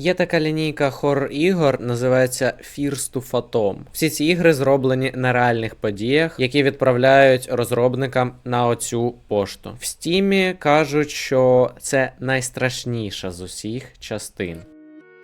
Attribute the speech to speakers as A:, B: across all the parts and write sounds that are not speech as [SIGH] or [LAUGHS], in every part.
A: Є така лінійка хор-ігор, називається Fears to Phantom. Всі ці ігри зроблені на реальних подіях, які відправляють розробникам на оцю пошту. В стімі кажуть, що це найстрашніша з усіх частин.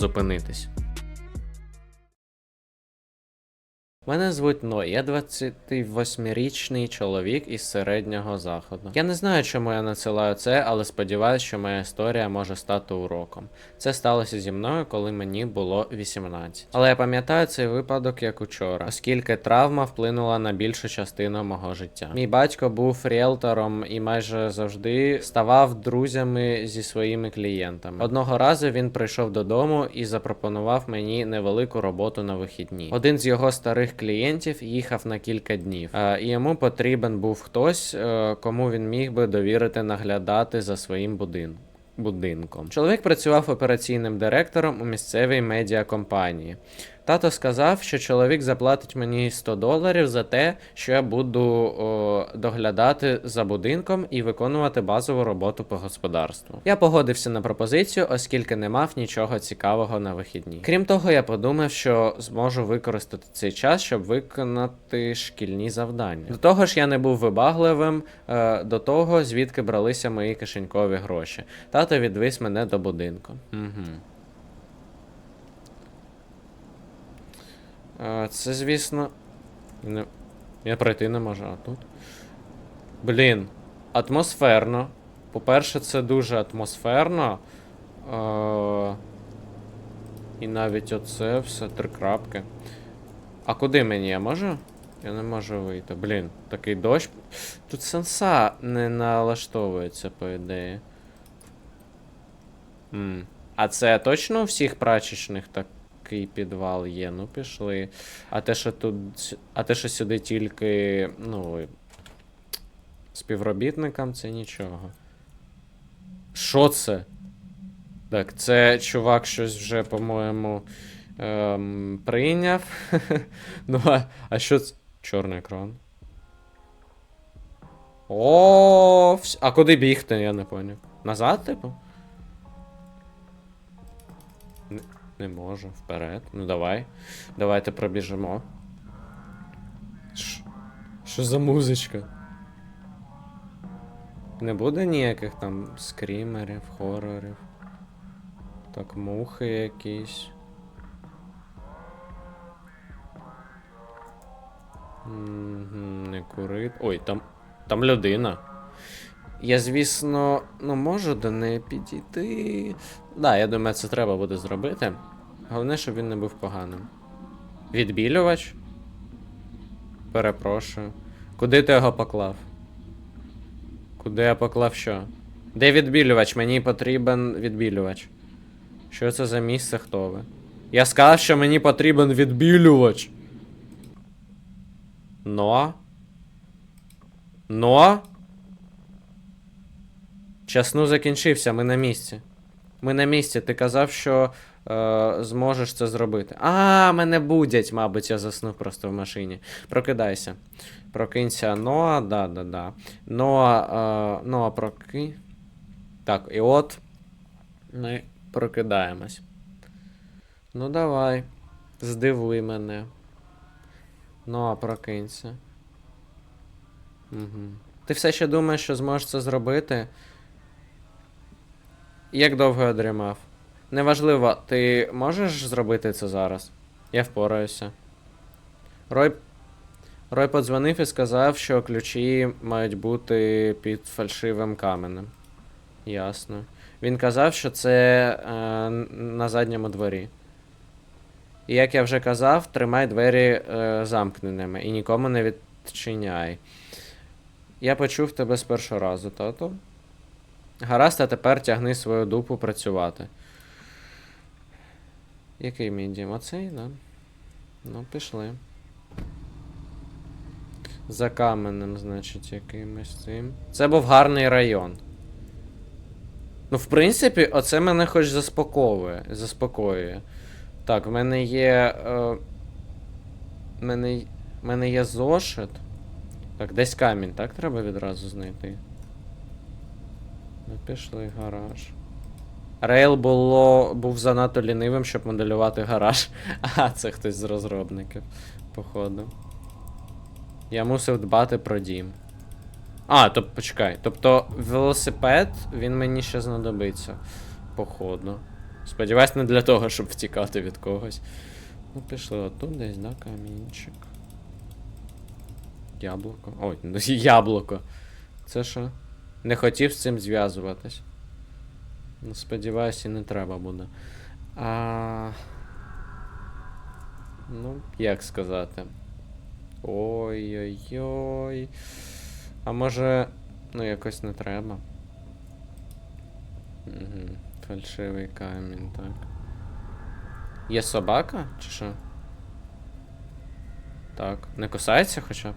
A: зупинитись. Мене звуть Ной, я 28-річний чоловік із середнього заходу. Я не знаю, чому я надсилаю це, але сподіваюся, що моя історія може стати уроком. Це сталося зі мною, коли мені було 18. Але я пам'ятаю цей випадок як учора, оскільки травма вплинула на більшу частину мого життя. Мій батько був ріелтором і майже завжди ставав друзями зі своїми клієнтами. Одного разу він прийшов додому і запропонував мені невелику роботу на вихідні. Один з його старих клієнтів їхав на кілька днів, е, і йому потрібен був хтось, е, кому він міг би довірити наглядати за своїм будинком. Будинком. Чоловік працював операційним директором у місцевій медіакомпанії. Тато сказав, що чоловік заплатить мені 100 доларів за те, що я буду о, доглядати за будинком і виконувати базову роботу по господарству. Я погодився на пропозицію, оскільки не мав нічого цікавого на вихідні. Крім того, я подумав, що зможу використати цей час, щоб виконати шкільні завдання. До того ж, я не був вибагливим е, до того, звідки бралися мої кишенькові гроші. Тато відвіз мене до будинку. Угу. Це, звісно. Я пройти не можу, а тут. Блін, атмосферно. По-перше, це дуже атмосферно. І навіть оце все три крапки. А куди мені? Я можу? Я не можу вийти. Блін, такий дощ. Тут сенса не налаштовується, по ідеї. М. А це точно у всіх прачечних такий підвал є? Ну, пішли. А те, що тут. А те, що сюди тільки. Ну. Співробітникам це нічого. Що це? Так, це чувак щось вже, по-моєму, ем, прийняв. [LAUGHS] ну, а, а що це? Чорний екран. О, вс- а куди бігти, я не поняв. Назад, типу? Не, можу, вперед. Ну давай. Давайте пробіжимо. Ш- Що за музичка? Не буде ніяких там скрімерів, хорорів. Так, мухи якісь. Не курит. Ой, там. Там людина. Я, звісно, ну можу до неї підійти. Да, я думаю, це треба буде зробити. Головне, щоб він не був поганим. Відбілювач. Перепрошую. Куди ти його поклав? Куди я поклав що? Де відбілювач? Мені потрібен відбілювач. Що це за місце, хто ви? Я сказав, що мені потрібен відбілювач. Но? Но? Час ну закінчився, ми на місці. Ми на місці. Ти казав, що е, зможеш це зробити. А, мене будять, мабуть, я заснув просто в машині. Прокидайся. Прокинься Ноа, да, да, да. Ноа, е, Ноа проки. Так, і от ми прокидаємось. Ну давай. Здивуй мене. Ноа, прокинься. Угу. Ти все ще думаєш, що зможеш це зробити? Як довго я дрімав? Неважливо, ти можеш зробити це зараз? Я впораюся. Рой. Рой подзвонив і сказав, що ключі мають бути під фальшивим каменем. Ясно. Він казав, що це е, на задньому дворі. І як я вже казав, тримай двері е, замкненими і нікому не відчиняй. Я почув тебе з першого разу, тато. Гаразд, а тепер тягни свою дупу працювати. Який мій дім? Оцей, да? Ну, пішли. За каменем, значить, якимось цим. Це був гарний район. Ну, в принципі, оце мене хоч заспокоює. заспокоює. Так, в мене є. Е, мене, в мене є зошит. Так, десь камінь, так треба відразу знайти. Ну, пішли гараж. Рейл було, був занадто лінивим, щоб моделювати гараж. [LAUGHS] А, це хтось з розробників, походу. Я мусив дбати про дім. А, то почекай. Тобто велосипед, він мені ще знадобиться. Походу. Сподіваюсь, не для того, щоб втікати від когось. Ну, пішли отут десь, да, камінчик. Яблуко. Ой, [LAUGHS] яблуко. Це що? Не хотів з цим зв'язуватись. Ну, сподіваюсь, не треба буде. А... Ну, як сказати. Ой-ой-ой. А може. Ну, якось не треба. Угу. Фальшивий камінь, так. Є собака, чи що? Так. Не кусається хоча б?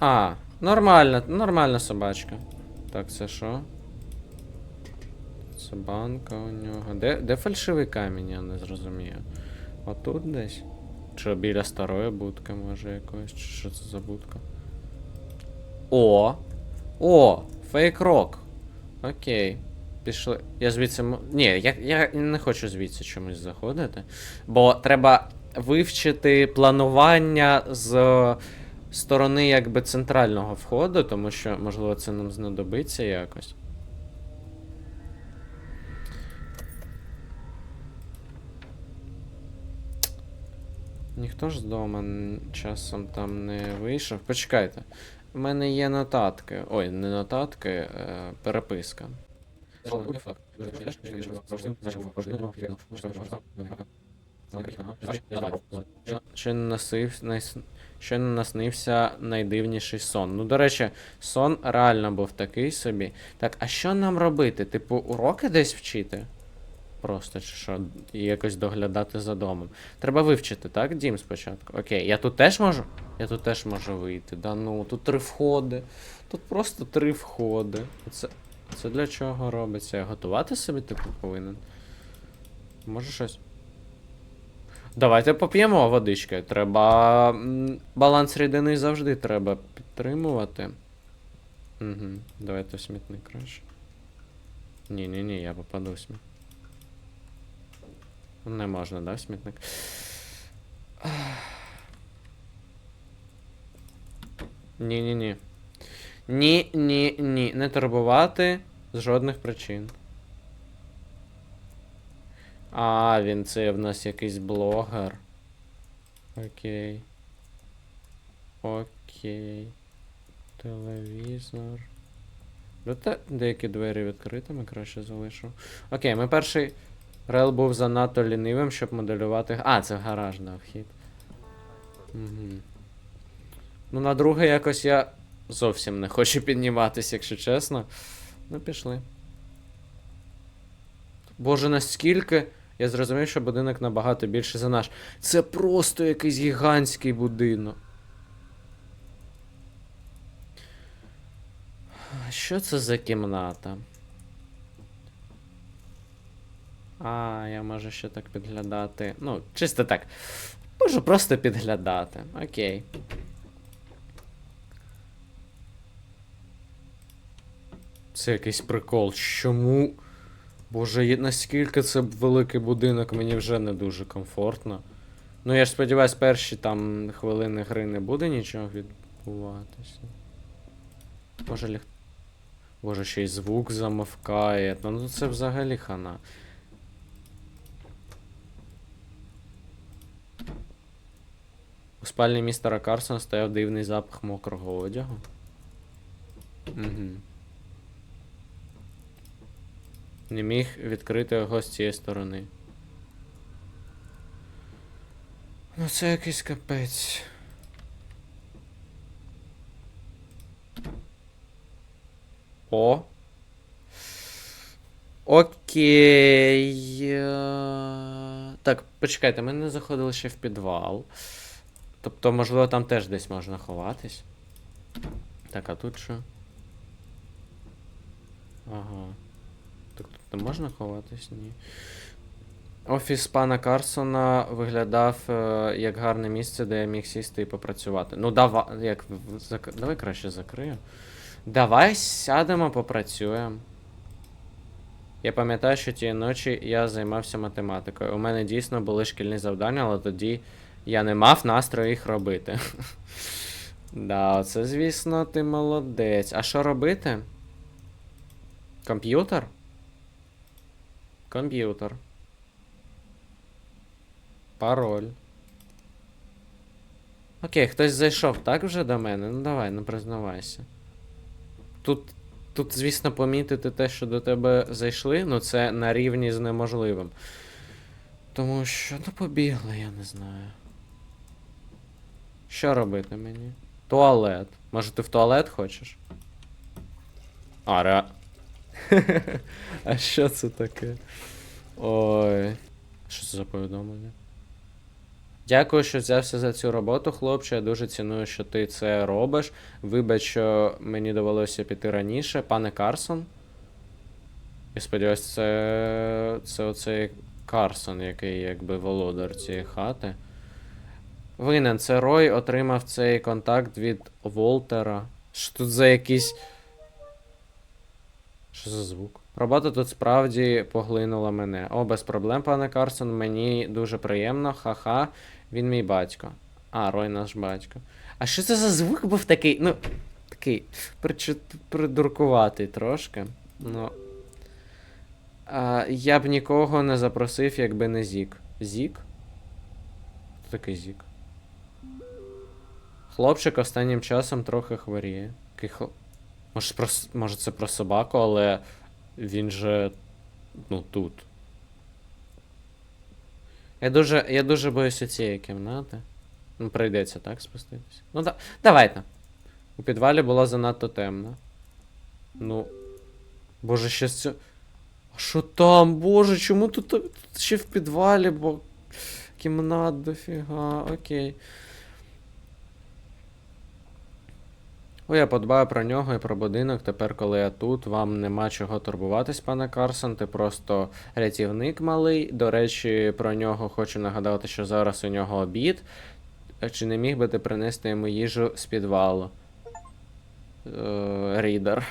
A: А, нормальна, нормальна собачка. Так, це що? Це банка у нього. Де, де фальшивий камінь, я не зрозумію. Отут десь? Чи біля старої будки, може якоїсь? Чи що це за будка? О! О! Фейк-рок. Окей. Пішли. Я звідси. Ні, я, я не хочу звідси чомусь заходити. Бо треба вивчити планування з сторони якби центрального входу, тому що, можливо, це нам знадобиться якось. Ніхто ж з дома часом там не вийшов. Почекайте. У мене є нотатки. Ой, не нотатки, е, переписка. Що не насив, що не наснився найдивніший сон. Ну, до речі, сон реально був такий собі. Так, а що нам робити? Типу, уроки десь вчити? Просто чи що, і якось доглядати за домом. Треба вивчити, так, дім спочатку. Окей, я тут теж можу? Я тут теж можу вийти. Да ну, тут три входи. Тут просто три входи. Це, це для чого робиться? Я готувати собі типу повинен? Може щось. Давайте поп'ємо водички. Треба. Баланс рідини завжди треба підтримувати. Угу. Давайте в смітник краще. Ні, ні, ні, я попаду в смітник. Не можна, да, в смітник? Ні, ні, ні. Ні, ні, ні. Не турбувати з жодних причин. А, він це в нас якийсь блогер. Окей. Окей. Телевізор. Проте деякі двері відкритими краще залишу. Окей, ми перший. Рел був занадто лінивим, щоб моделювати. А, це гараж, да, вхід. Угу. Ну, на друге якось я зовсім не хочу підніматися, якщо чесно. Ну, пішли. Боже, наскільки. Я зрозумів, що будинок набагато більше за наш. Це просто якийсь гігантський будинок. Що це за кімната? А, я можу ще так підглядати. Ну, чисто так. Можу просто підглядати. Окей. Це якийсь прикол. Чому? Боже, наскільки це великий будинок, мені вже не дуже комфортно. Ну, я ж сподіваюсь, перші там хвилини гри не буде нічого відбуватися. Може ліг. Боже, ще й звук замовкає. Ну це взагалі хана. У спальні містера Карсона стояв дивний запах мокрого одягу. Угу. Не міг відкрити його з цієї сторони. Ну це якийсь капець. О. Окей. е, Так, почекайте, ми не заходили ще в підвал. Тобто, можливо, там теж десь можна ховатись. Так, а тут що? Ага. Не можна ховатись? Ні. Офіс пана Карсона виглядав е, як гарне місце, де я міг сісти і попрацювати. Ну, давай. Як, зак... Давай краще закрию. Давай сядемо, попрацюємо. Я пам'ятаю, що тієї ночі я займався математикою. У мене дійсно були шкільні завдання, але тоді я не мав настрою їх робити. [LAUGHS] Да, це, звісно, ти молодець. А що робити? Комп'ютер? Комп'ютер. Пароль. Окей, хтось зайшов так вже до мене? Ну давай, не признавайся. Тут, тут, звісно, помітити те, що до тебе зайшли, ну це на рівні з неможливим. Тому що, ну побігли, я не знаю. Що робити мені? Туалет. Може ти в туалет хочеш? А, ре... [LAUGHS] а що це таке? Ой. Що це за повідомлення? Дякую, що взявся за цю роботу, хлопче. Я дуже ціную, що ти це робиш. Вибач, що мені довелося піти раніше. Пане Карсон. Я сподіваюся, це. це оцей Карсон, який якби володар цієї хати. Винен, це Рой отримав цей контакт від Волтера. Що тут за якийсь. Що за звук? Робота тут справді поглинула мене. О, без проблем, пане Карсон, мені дуже приємно, ха-ха. Він мій батько. А, Рой наш батько. А що це за звук був такий? Ну, такий придуркуватий трошки. Ну. А, я б нікого не запросив, якби не Зік. Зік? Хто такий Зік? Хлопчик останнім часом трохи хворіє. Який хл... Може, про... може це про собаку, але він же. Ну, тут. Я дуже, я дуже боюся цієї кімнати. Ну, прийдеться так спуститися. Ну, да... давайте. У підвалі було занадто темно. Ну. Боже, ще це. А що там? Боже, чому тут, тут ще в підвалі, бо кімнат дофіга, окей. О, я подбаю про нього і про будинок. Тепер, коли я тут, вам нема чого турбуватись, пане Карсон. Ти просто рятівник малий. До речі, про нього хочу нагадати, що зараз у нього обід. Е, Чи не міг би ти принести йому їжу з підвалу? Е, Рідер.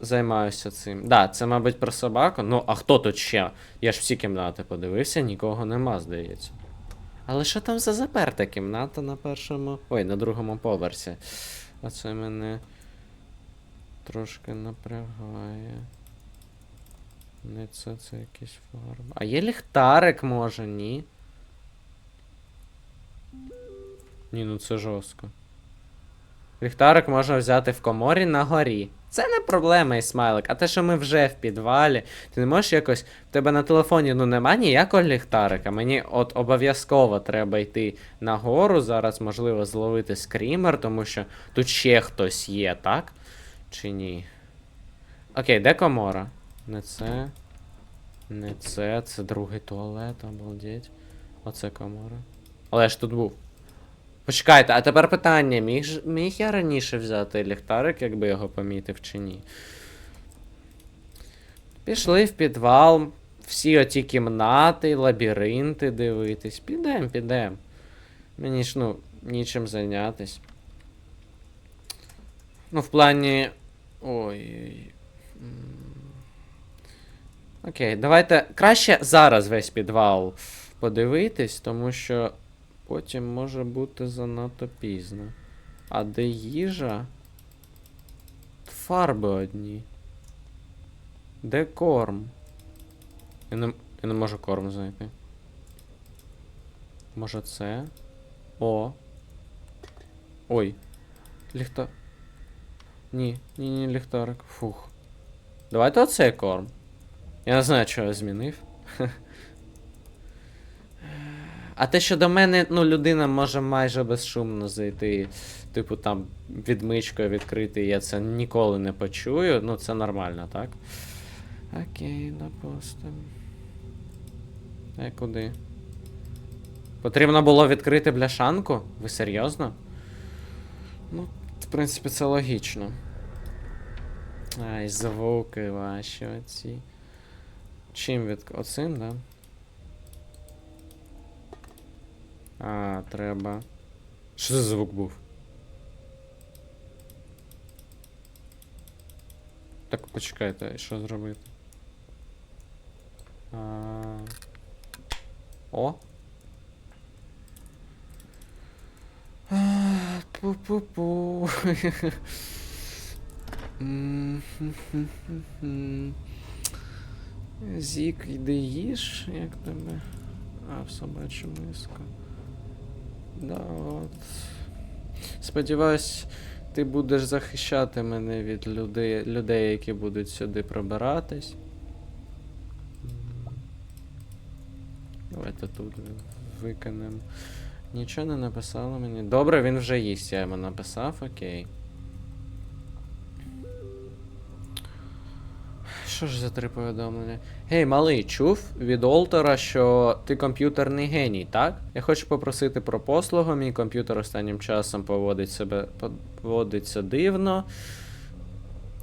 A: Займаюся цим. Да, це, мабуть, про собаку. Ну, а хто тут ще? Я ж всі кімнати подивився, нікого нема, здається. Але що там за заперта кімната на першому. Ой, на другому поверсі. Оце мене трошки напрягає. Не це, це якийсь фарм. А є ліхтарик, може, ні? Ні, ну це жорстко. Ліхтарик можна взяти в коморі на горі. Це не проблема, Ісмайлик. А те, що ми вже в підвалі, ти не можеш якось. В тебе на телефоні ну нема ніякого ліхтарика. Мені от обов'язково треба йти нагору. Зараз можливо зловити скрімер, тому що тут ще хтось є, так? Чи ні? Окей, де комора? Не це. Не це. Це другий туалет, обалдеть. Оце комора. Але я ж тут був. Почекайте, а тепер питання: міг, міг я раніше взяти ліхтарик, якби його помітив чи ні? Пішли в підвал, всі оті кімнати, лабіринти дивитись. Підем, підем. Мені ж, ну, нічим зайнятись. Ну, в плані. Ой. Окей, давайте краще зараз весь підвал подивитись, тому що потім може бути занадто пізно. А де їжа? Фарби одні. Де корм? Я не, я не можу корм знайти. Може це? О. Ой. Ліхта. Ні, ні, ні, ліхтарик. Фух. Давайте оцей корм. Я не знаю, що я змінив. [LAUGHS] А те, що до мене, ну, людина може майже безшумно зайти, типу там відмичкою відкрити, я це ніколи не почую. Ну, це нормально, так? Окей, допустим. Е, куди? Потрібно було відкрити бляшанку? Ви серйозно? Ну, в принципі, це логічно. Ай, звуки ваші оці. Чим від. Оцим, да? А, треба. Що за звук був? Так, почекайте, що зробити? А... О! Пу-пу-пу. Зік, йди їж, як тебе. А, в собачу миску. Да, от. Сподіваюсь, ти будеш захищати мене від людей, людей які будуть сюди пробиратись. Давайте тут викинемо. Нічого не написало мені. Добре, він вже їсть, я йому написав, окей. Що ж за три повідомлення? Гей, малий, чув від Олтера, що ти комп'ютерний геній, так? Я хочу попросити про послугу. Мій комп'ютер останнім часом поводить себе поводиться дивно.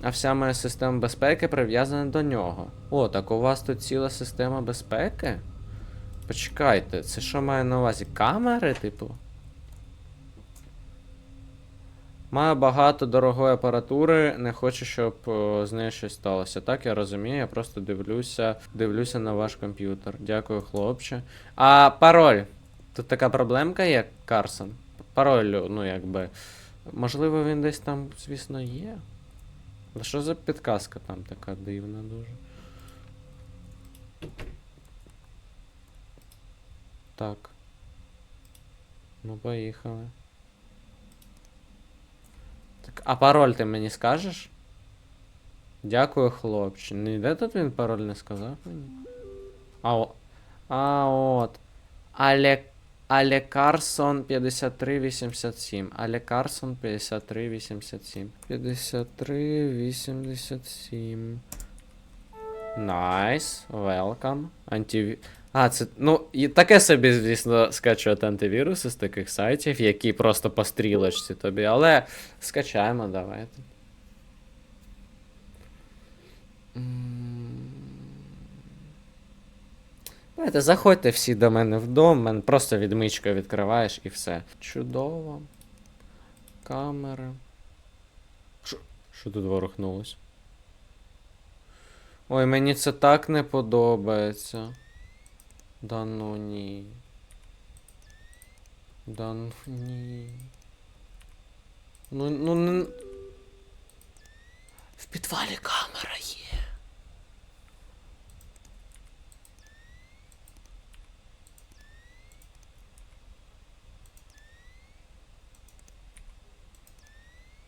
A: А вся моя система безпеки прив'язана до нього. О, так у вас тут ціла система безпеки? Почекайте, це що має на увазі? Камери, типу? Маю багато дорогої апаратури, не хочу, щоб о, з нею щось сталося. Так, я розумію, я просто дивлюся, дивлюся на ваш комп'ютер. Дякую, хлопче. А пароль. Тут така проблемка є, Карсон. Пароль, ну якби. Можливо, він десь там, звісно, є. Але що за підказка там така дивна дуже? Так. Ну, поїхали. Так, а пароль ти мені скажеш? Дякую, хлопче. Ніде тут він пароль не сказав мені? А, о... а от. Але... Але Карсон 5387. Але Карсон 5387. 5387. Найс. Welcome. Антиві... А, це. Ну, і таке собі, звісно, скачувати антивіруси з таких сайтів, які просто по стрілочці тобі, але скачаємо, давайте. Давайте, заходьте всі до мене вдома, мен просто відмичкою відкриваєш і все. Чудово. Камери. Що тут ворухнулось? Ой, мені це так не подобається. Да ну ні. Да ну. Ну, ну не... В підвалі камера є.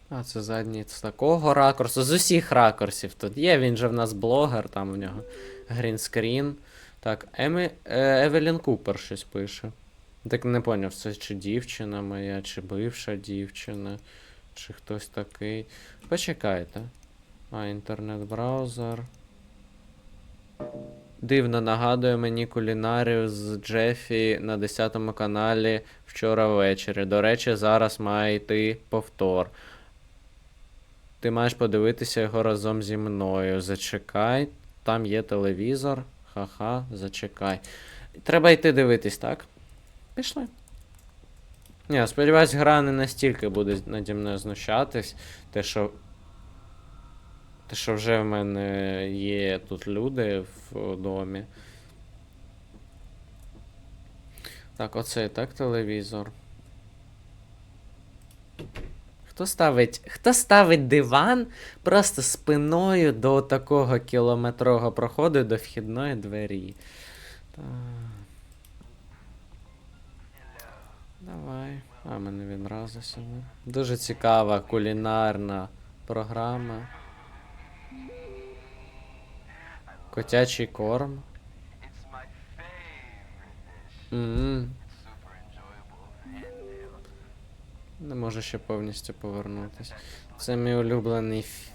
A: А, це задній з такого ракурсу. З усіх ракурсів тут є. Він же в нас блогер, там у нього грінскрін. Так, Емі... е, Евелін Купер щось пише. Так не поняв, це чи дівчина моя, чи бивша дівчина, чи хтось такий. Почекайте. А, інтернет-браузер. Дивно нагадує мені кулінарію з Джефі на 10 каналі вчора ввечері. До речі, зараз має йти повтор. Ти маєш подивитися його разом зі мною. Зачекай, там є телевізор. Ха-ха, зачекай. Треба йти дивитись, так? Пішли. Ні, сподіваюсь, гра не настільки буде наді мною знущатись. Те, що. Те, що вже в мене є тут люди в домі. Так, оце так телевізор. Хто ставить. Хто ставить диван просто спиною до такого кілометрового проходу до вхідної двері? Так. Давай. А, мене відразу сюди. Дуже цікава кулінарна програма. Котячий корм.
B: It's
A: Не можу ще повністю повернутися. Це мій улюблений фі-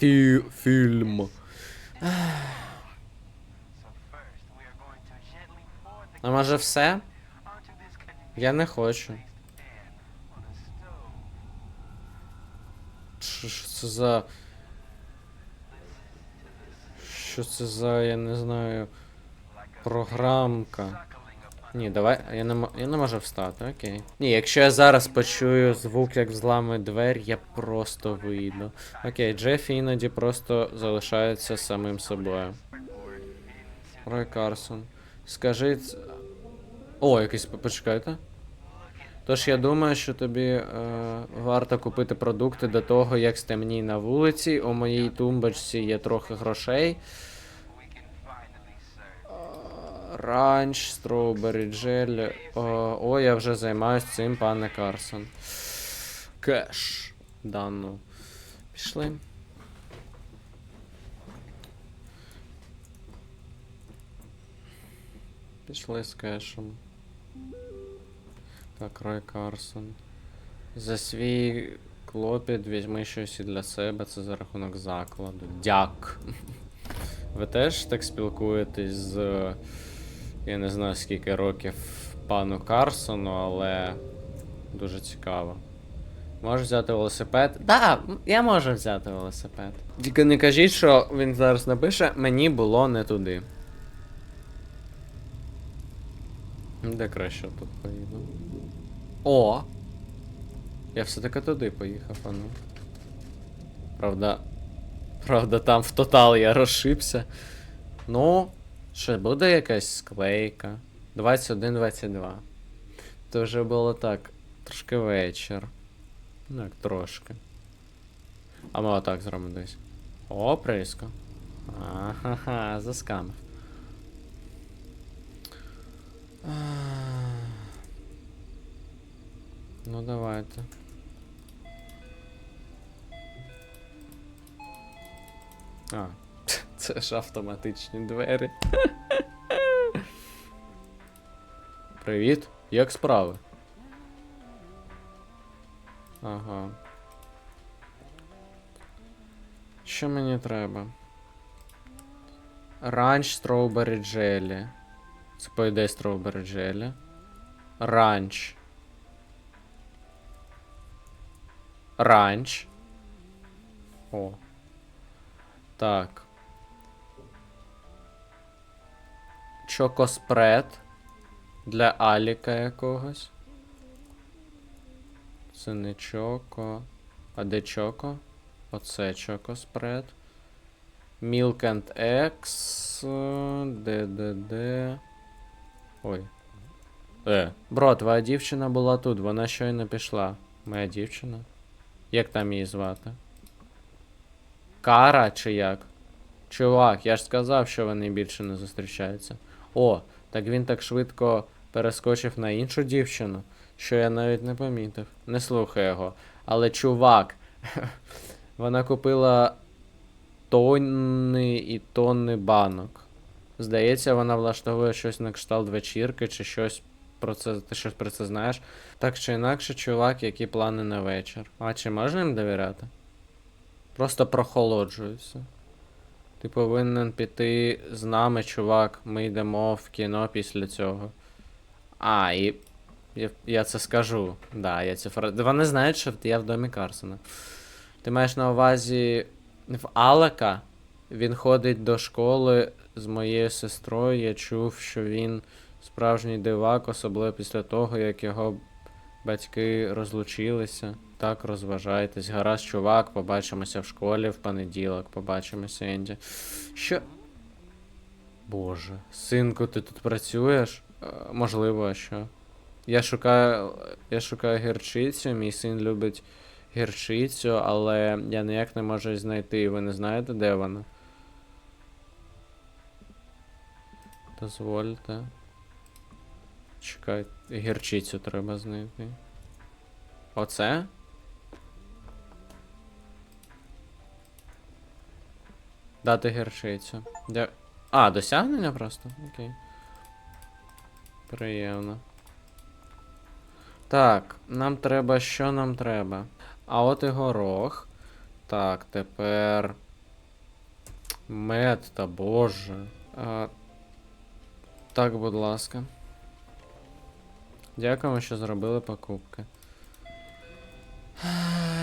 A: фі- фільм. А може все? Я не хочу. Що це за. Що це за, я не знаю. Програмка. Ні, давай. Я не, я не можу встати, окей. Ні, якщо я зараз почую звук, як взламують двері, я просто вийду. Окей, Джефі іноді просто залишається самим собою. Рой Карсон. Скажи. О, якийсь почекайте. Тож я думаю, що тобі е, варто купити продукти до того, як стемніє на вулиці. У моїй тумбочці є трохи грошей. Ранч, строубері, джелі. О, я вже займаюсь цим, пане Карсон. Кеш. Да ну. Пішли. Пішли з кешем. Так, Рой Карсон. За свій клопіт візьми щось і для себе, це за рахунок закладу. Дяк. [LAUGHS] Ви теж так спілкуєтесь з. Я не знаю скільки років пану Карсону, але дуже цікаво. Можеш взяти велосипед? Да, я можу взяти велосипед. Тільки не кажіть, що він зараз напише, мені було не туди. Де краще тут поїду? О! Я все-таки туди поїхав, а ну. Правда. Правда, там в тотал я розшибся. Ну, що буде якась склейка? 21-22. То вже було так. Трошки вечір. Ну, як трошки. А ми отак зробимо десь. О, приско. Ага, заскамив. Ну давайте. А, це ж автоматичні двері. Привіт, як справи? Ага. Що мені треба? Ранч строубері джелі. Це по ідеї строубері джелі. Ранч. Ранч. О. Так. Чокоспред. Для Аліка якогось. Це не чоко. А де чоко? Оце чокоспред. Milk and Eggs. Де. Ой. Е. Бро, твоя дівчина була тут, вона щойно пішла. Моя дівчина? Як там її звати? Кара чи як? Чувак, я ж сказав, що вони більше не зустрічаються. О, так він так швидко перескочив на іншу дівчину, що я навіть не помітив. Не слухай його. Але чувак, [LAUGHS] вона купила тонни і тонни банок. Здається, вона влаштовує щось на кшталт вечірки чи щось про це. Ти щось про це знаєш? Так чи інакше, чувак, які плани на вечір. А чи можна їм довіряти? Просто прохолоджуюся. Ти повинен піти з нами, чувак. Ми йдемо в кіно після цього. А, і. Я, я це скажу. Да, я цю фразу. Вони знають, що я в домі Карсона. Ти маєш на увазі в Алека. Він ходить до школи з моєю сестрою. Я чув, що він справжній дивак, особливо після того, як його батьки розлучилися. Так, розважайтесь. Гаразд, чувак, побачимося в школі в понеділок, побачимося, Енді. Що. Боже, синку, ти тут працюєш? Е, можливо, а що? Я шукаю. Я шукаю гірчицю, мій син любить гірчицю, але я ніяк не можу знайти. Ви не знаєте, де вона? Дозвольте. Чекай, гірчицю треба знайти. Оце? Дати гірчицю. Де... А, досягнення просто? Окей. Приємно. Так, нам треба. Що нам треба? А от і горох. Так, тепер. Мед та боже. А... Так, будь ласка. Дякуємо, що зробили покупки.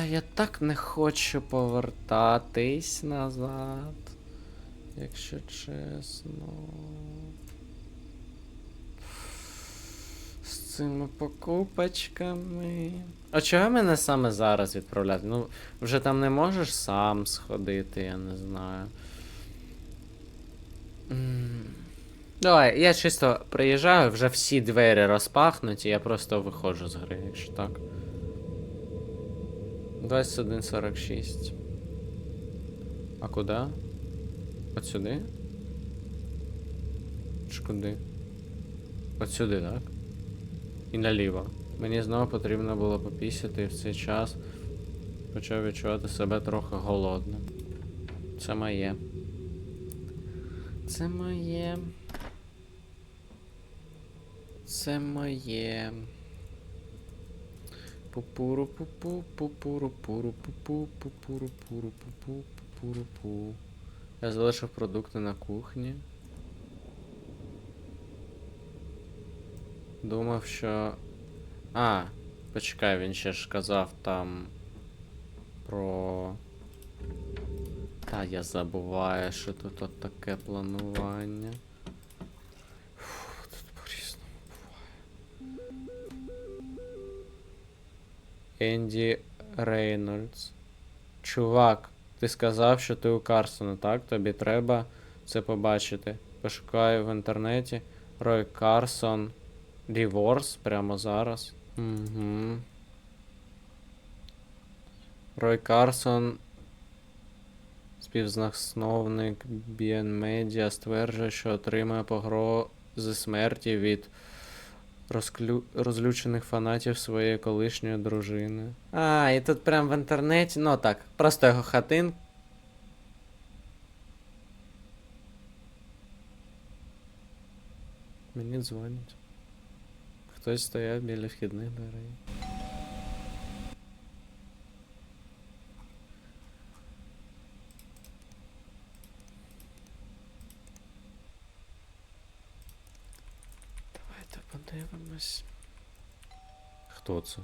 A: Я так не хочу повертатись назад. Якщо чесно. З цими покупочками. А чого мене саме зараз відправляти? Ну, вже там не можеш сам сходити, я не знаю. Давай, я чисто приїжджаю, вже всі двері розпахнуті, я просто виходжу з гри, якщо так. 21.46. А куди? От сюди? Чи куди? От сюди, так? І наліво. Мені знову потрібно було попісяти і в цей час почав відчувати себе трохи голодним. Це моє. Це моє. Це моє. Я залишив продукти на кухні. Думав, що. А, почекай, він ще ж казав там про. Та я забуваю, що тут от таке планування. Енді Рейнольдс. Чувак, ти сказав, що ти у Карсона, так? Тобі треба це побачити. Пошукаю в інтернеті. Рой Карсон. Divorce прямо зараз. Угу. Рой Карсон, співзасновник BN Media, стверджує, що отримає погрози смерті від розклю... розлючених фанатів своєї колишньої дружини. А, і тут прям в інтернеті, ну так, просто його хатин. Мені дзвонять. Хтось стояв біля вхідних дверей. Подивимось. Хто це?